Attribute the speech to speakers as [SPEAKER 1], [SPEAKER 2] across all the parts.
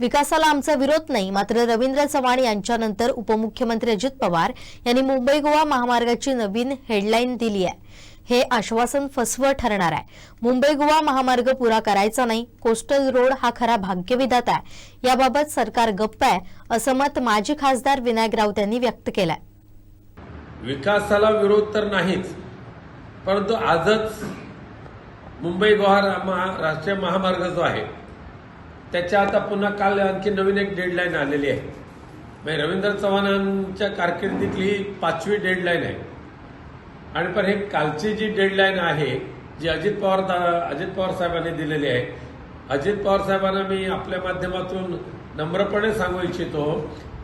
[SPEAKER 1] विकासाला आमचा विरोध नाही मात्र रवींद्र चव्हाण यांच्यानंतर उपमुख्यमंत्री अजित पवार यांनी मुंबई गोवा महामार्गाची नवीन हेडलाईन दिली आहे. हे आश्वासन फसवं ठरणार आहे. मुंबई गोवा महामार्ग पुरा करायचा नाही कोस्टल रोड हा खरा भाग्यविधाता आहे. याबाबत सरकार गप्प आहे असं मत माजी खासदार विनायक राऊत यांनी व्यक्त केलंय.
[SPEAKER 2] विकासाला विरोध तर नाहीच परंतु आजच मुंबई गोवा राष्ट्रीय महामार्ग जो आहे त्याच्या आता पुन्हा काल आणखी नवीन एक डेडलाईन आलेली आहे. म्हणजे रवींद्र चव्हाणांच्या कारकिर्दीतली ही पाचवी डेडलाईन आहे. आणि पण हे कालची जी डेडलाईन आहे जी अजित पवार दा- अजित पवार साहेबांनी दिलेली आहे अजित पवार साहेबांना मी आपल्या माध्यमातून नम्रपणे सांगू इच्छितो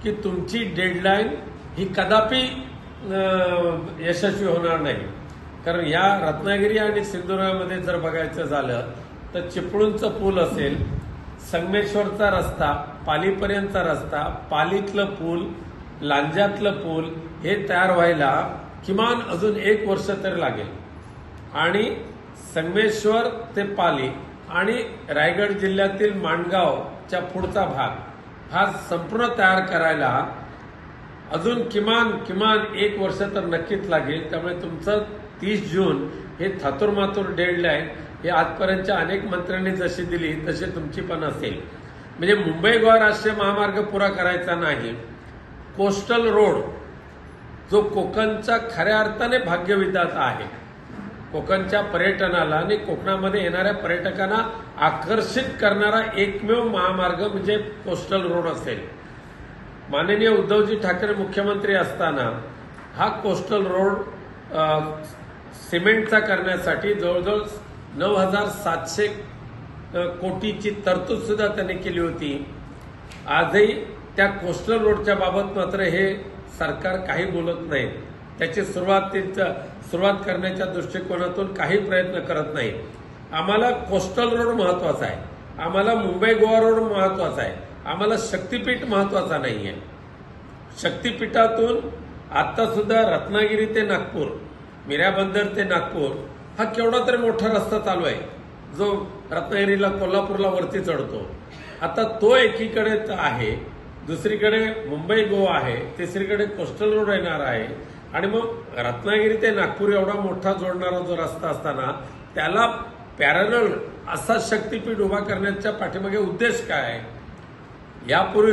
[SPEAKER 2] की तुमची डेडलाईन ही कदापि यशस्वी होणार नाही. कारण या रत्नागिरी आणि सिंधुदुर्गामध्ये जर बघायचं झालं तर चिपळूणचं पूल असेल संगमेश्वरचा रस्ता पालीपर्यंतचा रस्ता पालीतलं पूल लांजातलं पूल हे तयार व्हायला किमान अजून एक वर्ष तरी लागेल. आणि संगमेश्वर ते पाली आणि रायगड जिल्ह्यातील माणगावच्या पुढचा भाग हा संपूर्ण तयार करायला अजून किमान किमान एक वर्ष तर नक्कीच लागेल. त्यामुळे तुमचं तीस जून हे थातुरमातुर डेडलाईन हे आजपर्यंतच्या अनेक मंत्र्यांनी जशी दिली तशी तुमची पण असेल. म्हणजे मुंबई गोवा राष्ट्रीय महामार्ग पुरा करायचा नाही. कोस्टल रोड जो कोकणचा खऱ्या अर्थाने भाग्यविधाता आहे. कोकणच्या पर्यटनाला आणि कोकणामध्ये येणाऱ्या पर्यटकांना आकर्षित करणारा एकमेव महामार्ग म्हणजे कोस्टल रोड असेल. माननीय उद्धवजी ठाकरे मुख्यमंत्री असताना हा कोस्टल रोड सिमेंटचा करण्यासाठी जवळजवळ नऊ हजार सातशे कोटीची तरतूद सुद्धा त्यांनी केली होती. आजही त्या कोस्टल रोडच्या बाबत मात्र हे सरकार काही बोलत नाही. त्याची सुरुवातीचा सुरुवात करण्याच्या दृष्टिकोनातून काही प्रयत्न करत नाही. आम्हाला कोस्टल रोड महत्त्वाचा आहे. आम्हाला मुंबई गोवा रोड महत्त्वाचा आहे. आम्हाला शक्तीपीठ महत्त्वाचा नाही आहे शक्तीपीठातून आत्तासुद्धा रत्नागिरी ते नागपूर मिऱ्या बंदर ते नागपूर हा केवढा तरी मोठा रस्ता चालू आहे. जो रत्नागिरीला कोल्हापूरला वरती चढतो. आता तो एकीकडे आहे दुसरीकडे मुंबई गोवा आहे तिसरीकडे कोस्टल रोड येणार आहे. आणि मग रत्नागिरी ते नागपूर एवढा मोठा जोडणारा जो रस्ता असताना त्याला पॅरल असा शक्तीपीठ उभा करण्याच्या पाठीमागे उद्देश काय? आहे यापूर्वी